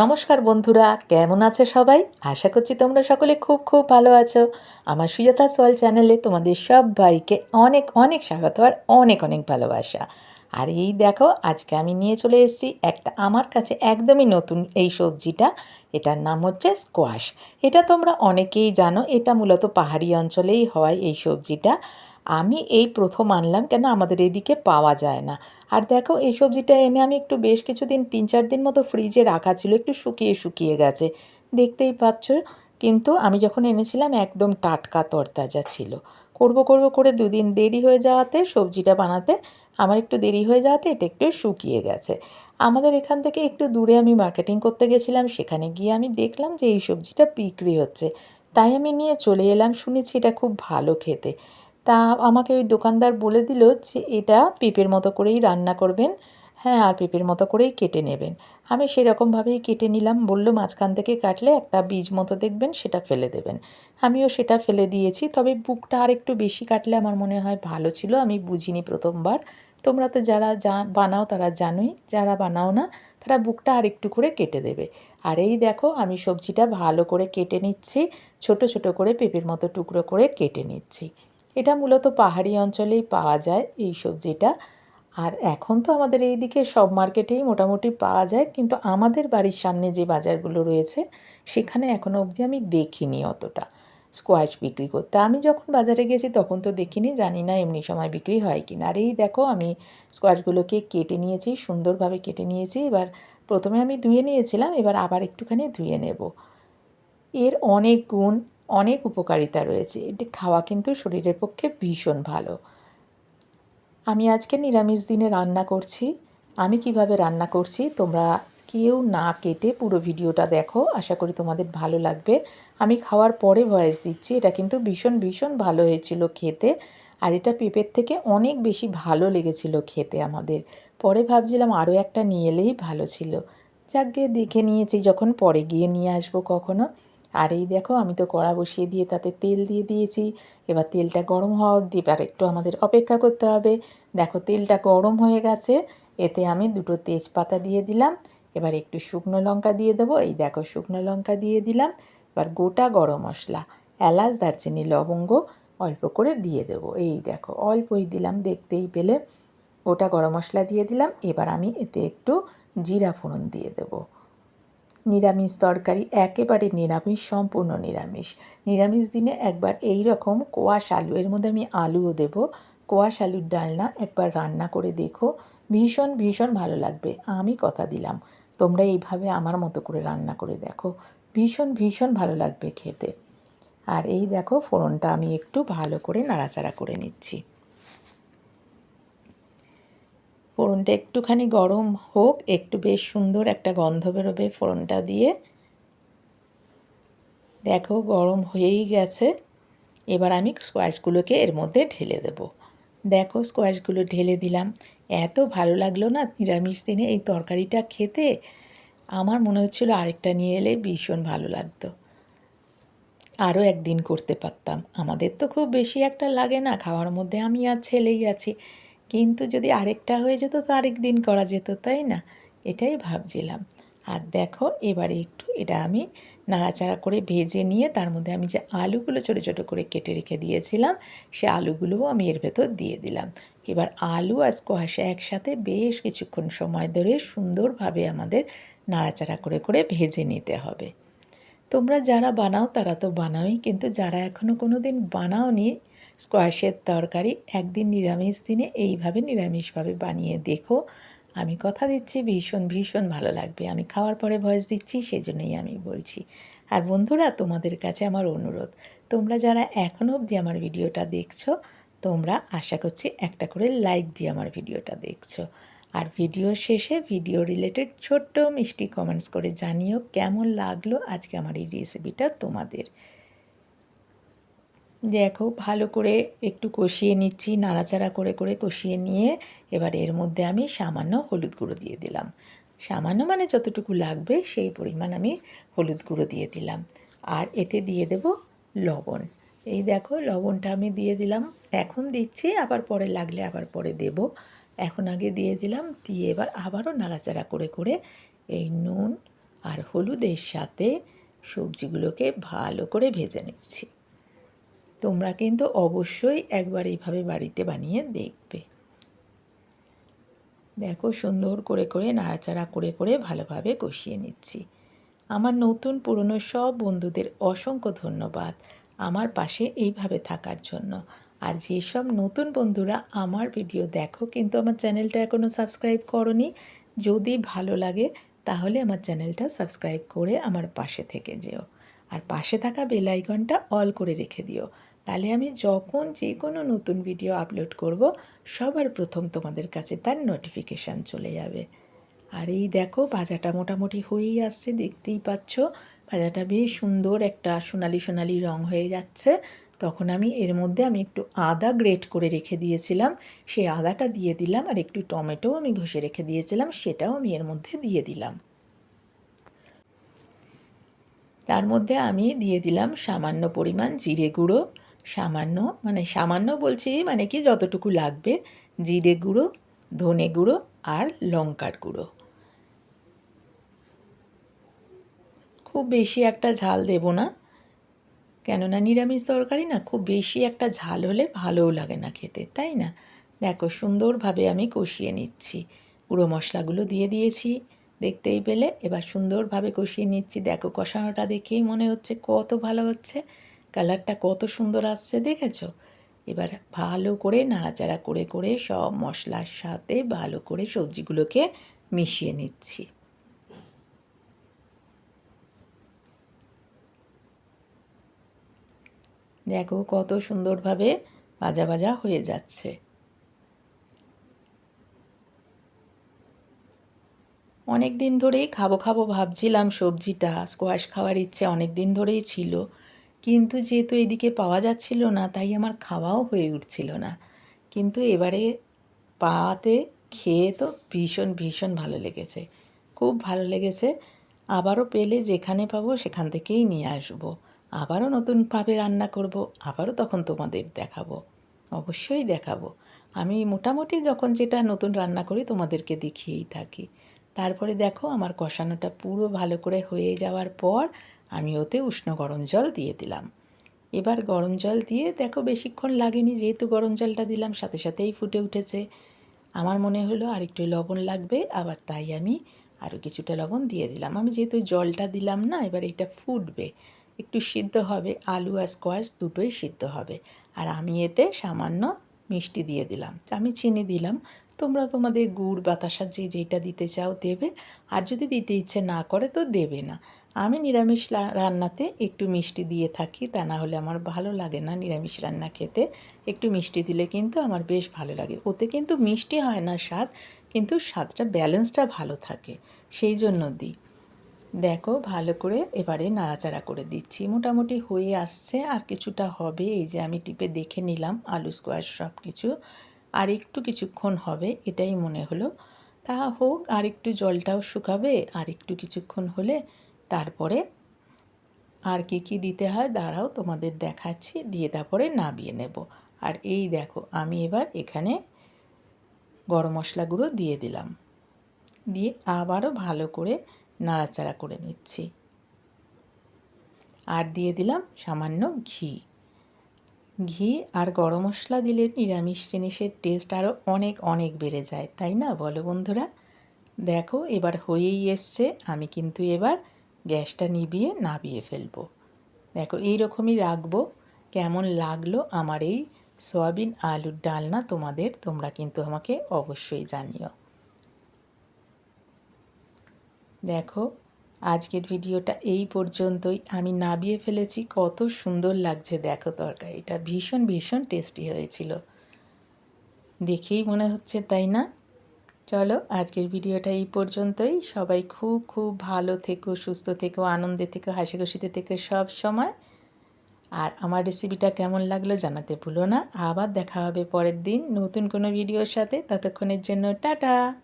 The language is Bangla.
নমস্কার বন্ধুরা, কেমন আছে সবাই? আশা করছি তোমরা সকলে খুব খুব ভালো আছো। আমার সুজাতা সোয়াল চ্যানেলে তোমাদের সবাইকে অনেক অনেক স্বাগত আর অনেক অনেক ভালোবাসা। আর এই দেখো, আজকে আমি নিয়ে চলে এসেছি একটা আমার কাছে একদমই নতুন এই সবজিটা। এটার নাম হচ্ছে স্কোয়াশ এটা তোমরা অনেকেই জানো, এটা মূলত পাহাড়ি অঞ্চলেই হয় এই সবজিটা। আমি এই প্রথম আনলাম কেন আমাদের এদিকে পাওয়া যায় না। আর দেখো, এই সবজিটা এনে আমি একটু বেশ কিছুদিন, তিন চার দিন মতো ফ্রিজে রাখা ছিল, একটু শুকিয়ে শুকিয়ে গেছে। দেখতেই পাচ্ছ, কিন্তু আমি যখন এনেছিলাম, একদম টাটকা তরতাজা ছিল। করব করব করে দুদিন দেরি হয়ে যাওয়াতে, সবজিটা বানাতে আমার একটু দেরি হয়ে যাওয়াতে এটা একটু শুকিয়ে গেছে। আমাদের এখান থেকে একটু দূরে আমি মার্কেটিং করতে গেছিলাম, সেখানে গিয়ে আমি দেখলাম যে এই সবজিটা বিক্রি হচ্ছে। তাই আমি নিয়ে চলে এলাম, শুনেছি এটা খুব ভালো খেতে। তা আমাকে ওই দোকানদার বলে দিল যে এটা পেঁপের মতো করেই রান্না করবেন। হ্যাঁ আর পেঁপের মতো করেই কেটে নেবেন। আমি সেরকমভাবেই কেটে নিলাম। বলল, মাঝখান থেকে কাটলে একটা বীজ মতো দেখবেন, সেটা ফেলে দেবেন। আমিও সেটা ফেলে দিয়েছি। তবে বুকটা আর একটু বেশি কাটলে আমার মনে হয় ভালো ছিল। আমি বুঝিনি প্রথমবার। তোমরা তো যারা যা বানাও তারা জানোই। যারা বানাও না, তারা বুকটা আর একটু করে কেটে দেবে। আর এই দেখো, আমি সবজিটা ভালো করে কেটে নিচ্ছি। ছোট ছোট করে পেঁপের মতো টুকরো করে কেটে নিচ্ছি। এটা মূলত পাহাড়ি অঞ্চলেই পাওয়া যায় এই সবজিটা। আর এখন তো আমাদের এই দিকে সব মার্কেটেই মোটামুটি পাওয়া যায়, কিন্তু আমাদের বাড়ির সামনে যে বাজারগুলো রয়েছে, সেখানে এখনও অবধি আমি দেখিনি অতটা স্কোয়াশ বিক্রি করতে। আমি যখন বাজারে গেছি তখন তো দেখিনি, জানি না এমনি সময় বিক্রি হয় কি না আর এই দেখো, আমি স্কোয়াশগুলোকে কেটে নিয়েছি, সুন্দরভাবে কেটে নিয়েছি। এবার প্রথমে আমি ধুয়ে নিয়েছিলাম, এবার আবার একটুখানি ধুয়ে নেব। এর অনেক গুণ অনেক উপকারিতা রয়েছে। এটি খাওয়া কিন্তু শরীরের পক্ষে ভীষণ ভালো। আমি আজকে নিরামিষ দিনে রান্না করছি। আমি কীভাবে রান্না করছি তোমরা কেউ না কেটে পুরো ভিডিওটা দেখো। আশা করি তোমাদের ভালো লাগবে। আমি খাওয়ার পরে ভয়েস দিচ্ছি। এটা কিন্তু ভীষণ ভীষণ ভালো হয়েছিল খেতে। আর এটা পেঁপের থেকে অনেক বেশি ভালো লেগেছিল খেতে আমাদের। পরে ভাবছিলাম আরও একটা নিয়ে এলেই ভালো ছিল। যাক দেখে নিয়েছি যখন পরে গিয়ে নিয়ে আসব কখনো। আর এই দেখো, আমি তো কড়া বসিয়ে দিয়ে তাতে তেল দিয়ে দিয়েছি। এবার তেলটা গরম হওয়া অবধি, এবার একটু আমাদের অপেক্ষা করতে হবে। দেখো, তেলটা গরম হয়ে গেছে। এতে আমি দুটো তেজপাতা দিয়ে দিলাম। এবার একটু শুকনো লঙ্কা দিয়ে দেবো। এই দেখো, শুকনো লঙ্কা দিয়ে দিলাম। এবার গোটা গরম মশলা, এলাচ, দারচিনি, লবঙ্গ অল্প করে দিয়ে দেবো। এই দেখো, অল্পই দিলাম দেখতেই পেলে। গোটা গরম মশলা দিয়ে দিলাম। এবার আমি এতে একটু জিরা ফোড়ন দিয়ে দেবো। নিরামিষ তরকারি একেবারে নিরামিষ, সম্পূর্ণ নিরামিষ। নিরামিষ দিনে একবার এই রকম কোয়াশ আলু, এর মধ্যে আমি আলুও দেবো। কোয়াশ আলুর ডালনা একবার রান্না করে দেখো। ভীষণ ভীষণ ভালো লাগবে। আমি কথা দিলাম। তোমরা এইভাবে আমার মতো করে রান্না করে দেখো। ভীষণ ভীষণ ভালো লাগবে খেতে। আর এই দেখো ফোড়নটা আমি একটু ভালো করে নাড়াচাড়া করে নিচ্ছি। ফোড়নটা একটুখানি গরম হোক, একটু বেশ সুন্দর একটা গন্ধ বেরোবে ফোড়নটা দিয়ে। দেখো, গরম হয়েই গেছে। এবার আমি স্কোয়াশগুলোকে এর মধ্যে ঢেলে দেব। দেখো, স্কোয়াশগুলো ঢেলে দিলাম। এত ভালো লাগল না নিরামিষ দিনে এই তরকারিটা খেতে? আমার মনে হচ্ছিল আরেকটা নিয়ে এলে ভীষণ ভালো লাগতো। আরও একদিন করতে পারতাম। আমাদের তো খুব বেশি একটা লাগে না। খাওয়ার মধ্যে আমি আর ছেলেই আছি। কিন্তু যদি আরেকটা হয়ে যেত তো আরেক দিন করা যেত, তাই না? এটাই ভাবছিলাম। আর দেখো, এবারে একটু এটা আমি নাড়াচাড়া করে ভেজে নিয়ে তার মধ্যে আমি যে আলুগুলো ছোটো ছোটো করে কেটে রেখে দিয়েছিলাম, সে আলুগুলোও আমি এর ভেতর দিয়ে দিলাম। এবার আলু আর স্কোয়াশে একসাথে বেশ কিছুক্ষণ সময় ধরে সুন্দরভাবে আমাদের নাড়াচাড়া করে করে ভেজে নিতে হবে। তোমরা যারা বানাও তারা তো বানাওই, কিন্তু যারা এখনও কোনো দিন বানাওনি স্কোয়াশের তরকারি একদিন নিরামিষ দিনে এইভাবে নিরামিষভাবে বানিয়ে দেখো। আমি কথা দিচ্ছি, ভীষণ ভীষণ ভালো লাগবে। আমি খাওয়ার পরে ভয়েস দিচ্ছি সেই জন্যই আমি বলছি। আর বন্ধুরা, তোমাদের কাছে আমার অনুরোধ, তোমরা যারা এখনও অবধি আমার ভিডিওটা দেখছ, তোমরা আশা করছি একটা করে লাইক দিয়ে আমার ভিডিওটা দেখছ। আর ভিডিও শেষে ভিডিও রিলেটেড ছোট্ট মিষ্টি কমেন্টস করে জানিও কেমন লাগল আজকে আমার এই রেসিপিটা তোমাদের। দেখো, ভালো করে একটু কষিয়ে নিচ্ছি, নাড়াচাড়া করে করে কষিয়ে নিয়ে এবার এর মধ্যে আমি সামান্য হলুদ গুঁড়ো দিয়ে দিলাম। সামান্য মানে যতটুকু লাগবে সেই পরিমাণ আমি হলুদ গুঁড়ো দিয়ে দিলাম। আর এতে দিয়ে দেব লবণ। এই দেখো, লবণটা আমি দিয়ে দিলাম। এখন দিচ্ছি, আবার পরে লাগলে আবার পরে দেব। এখন আগে দিয়ে দিলাম, দিয়ে এবার আবারও নাড়াচাড়া করে করে এই নুন আর হলুদের সাথে সবজিগুলোকে ভালো করে ভেজে নিচ্ছি। তোমরা কিন্তু অবশ্যই একবার এইভাবে বাড়িতে বানিয়ে দেখবে। দেখো সুন্দর করে করে নাড়াচাড়া করে করে ভালোভাবে কষিয়ে নিচ্ছি। আমার নতুন পুরনো সব বন্ধুদের অসংখ্য ধন্যবাদ আমার পাশে এইভাবে থাকার জন্য। আর যেসব নতুন বন্ধুরা আমার ভিডিও দেখো কিন্তু আমার চ্যানেলটা এখনও সাবস্ক্রাইব করনি, যদি ভালো লাগে তাহলে আমার চ্যানেলটা সাবস্ক্রাইব করে আমার পাশে থেকে যেও। আর পাশে থাকা বেল আইকনটা অল করে রেখে দিও। তাহলে আমি যখন যে কোনো নতুন ভিডিও আপলোড করব, সবার প্রথম তোমাদের কাছে তার নোটিফিকেশান চলে যাবে। আর এই দেখো ভাজাটা মোটামুটি হয়েই আসছে, দেখতেই পাচ্ছ। ভাজাটা বেশ সুন্দর একটা সোনালি সোনালি রং হয়ে যাচ্ছে। তখন আমি এর মধ্যে আমি একটু আদা গ্রেট করে রেখে দিয়েছিলাম। সেই আদাটা দিয়ে দিলাম আর একটু টমেটো আমি ঘষে রেখে দিয়েছিলাম, সেটাও আমি এর মধ্যে দিয়ে দিলাম। তার মধ্যে আমি দিয়ে দিলাম সামান্য পরিমাণ জিরে গুঁড়ো। সামান্য মানে সামান্য বলছি মানে কি যতটুকু লাগবে, জিরে গুঁড়ো, ধনে গুঁড়ো আর লঙ্কার গুঁড়ো। খুব বেশি একটা ঝাল দেব না। কেননা নিরামিষ তরকারি না, খুব বেশি একটা ঝাল হলে ভালোও লাগে না খেতে, তাই না? দেখো, সুন্দরভাবে আমি কষিয়ে নিচ্ছি। গুঁড়ো মশলাগুলো দিয়ে দিয়েছি। দেখতেই পেলে। এবার সুন্দরভাবে কষিয়ে নিচ্ছি। দেখো, কষানোটা দেখেই মনে হচ্ছে কত ভালো হচ্ছে। কালারটা কত সুন্দর আসছে, দেখেছ? এবার ভালো করে নাড়াচাড়া করে করে সব মশলার সাথে ভালো করে সবজিগুলোকে মিশিয়ে নিচ্ছি। দেখো, কত সুন্দরভাবে ভাজা ভাজা হয়ে যাচ্ছে। অনেক দিন ধরেই খাব খাব ভাবছিলাম সবজিটা। স্কোয়াশ খাওয়ার ইচ্ছে অনেক দিন ধরেই ছিল। কিন্তু যেহেতু এদিকে পাওয়া যাচ্ছিল না, তাই আমার খাওয়াও হয়ে উঠছিল না। কিন্তু এবারে পাওয়াতে খেয়ে তো ভীষণ ভীষণ ভালো লেগেছে। খুব ভালো লেগেছে। আবারও পেলে যেখানে পাবো সেখান থেকেই নিয়ে আসব। আবারও নতুনভাবে রান্না করব, আবারও তখন তোমাদের দেখাবো। অবশ্যই দেখাবো। আমি মোটামুটি যখন যেটা নতুন রান্না করি তোমাদেরকে দেখিয়েই থাকি। তারপরে দেখো আমার কষানোটা পুরো ভালো করে হয়ে যাওয়ার পর আমি ওতে উষ্ণ গরম জল দিয়ে দিলাম। এবার গরম জল দিয়ে দেখো বেশিক্ষণ লাগেনি, যেহেতু গরম জলটা দিলাম সাথে সাথেই ফুটে উঠেছে। আমার মনে হলো আর একটু লবণ লাগবে, আবার তাই আমি আরও কিছুটা লবণ দিয়ে দিলাম। আমি যেহেতু জলটা দিলাম না, এবার এটা ফুটবে। একটু সিদ্ধ হবে, আলু আর স্কোয়াশ দুটোই সিদ্ধ হবে। আর আমি এতে সামান্য মিষ্টি দিয়ে দিলাম। আমি চিনি দিলাম। তোমরা তোমাদের গুড়, বাতাসা যে যেটা দিতে চাও দেবে। আর যদি দিতে ইচ্ছে না করে তো দেবে না। আমি নিরামিষ রান্নাতে একটু মিষ্টি দিয়ে থাকি। তা না হলে আমার ভালো লাগে না নিরামিষ রান্না খেতে। একটু মিষ্টি দিলে কিন্তু আমার বেশ ভালো লাগে। ওতে কিন্তু মিষ্টি হয় না স্বাদ, কিন্তু স্বাদটা, ব্যালেন্সটা ভালো থাকে। সেই জন্য দিই। দেখো, ভালো করে এবারে নাড়াচাড়া করে দিচ্ছি। মোটামুটি হয়ে আসছে, আর কিছুটা হবে। এই যে আমি টিপে দেখে নিলাম আলু স্কোয়াশ সব কিছু আর একটু কিছুক্ষণ হবে, এটাই মনে হলো। তা হোক, আর একটু জলটাও শুকাবে, আর একটু কিছুক্ষণ হলে তারপরে আর কি কি দিতে হয়, দাঁড়াও, তোমাদের দেখাচ্ছি। দিয়ে তারপরে নাবিয়ে নেব। আর এই দেখো, আমি এবার এখানে গরম মশলা গুঁড়ো দিয়ে দিলাম। দিয়ে আবারও ভালো করে নাড়াচাড়া করে নিচ্ছি। আর দিয়ে দিলাম সামান্য ঘি। ঘি আর গরম মশলা দিলে নিরামিষ জিনিসের টেস্ট আরও অনেক অনেক বেড়ে যায়, তাই না? বলো বন্ধুরা। দেখো, এবার হয়েই এসছে। আমি কিন্তু এবার গ্যাসটা নিভিয়ে নাবিয়ে ফেলব। দেখো এই রকমই রাখব। কেমন লাগল আমার এই সয়াবিন আলুর ডালনা তোমাদের, তোমরা কিন্তু আমাকে অবশ্যই জানিও। দেখো, আজকের ভিডিওটা এই পর্যন্তই। আমি নাবিয়ে ফেলেছি, কত সুন্দর লাগছে দেখো তরকারিটা ভীষণ ভীষণ টেস্টি হয়েছিল। দেখেই মনে হচ্ছে, তাই না? চলো, আজকের ভিডিওটা এই পর্যন্তই। সবাই খুব খুব ভালো থেকো, সুস্থ থেকো, আনন্দে থেকো হাসি খুশিতে থেকো সব সময়। আর আমার রেসিপিটা কেমন লাগল জানাতে ভুলো না। আবার দেখা হবে পরের দিন নতুন কোনো ভিডিওর সাথে। ততক্ষণের জন্য টাটা!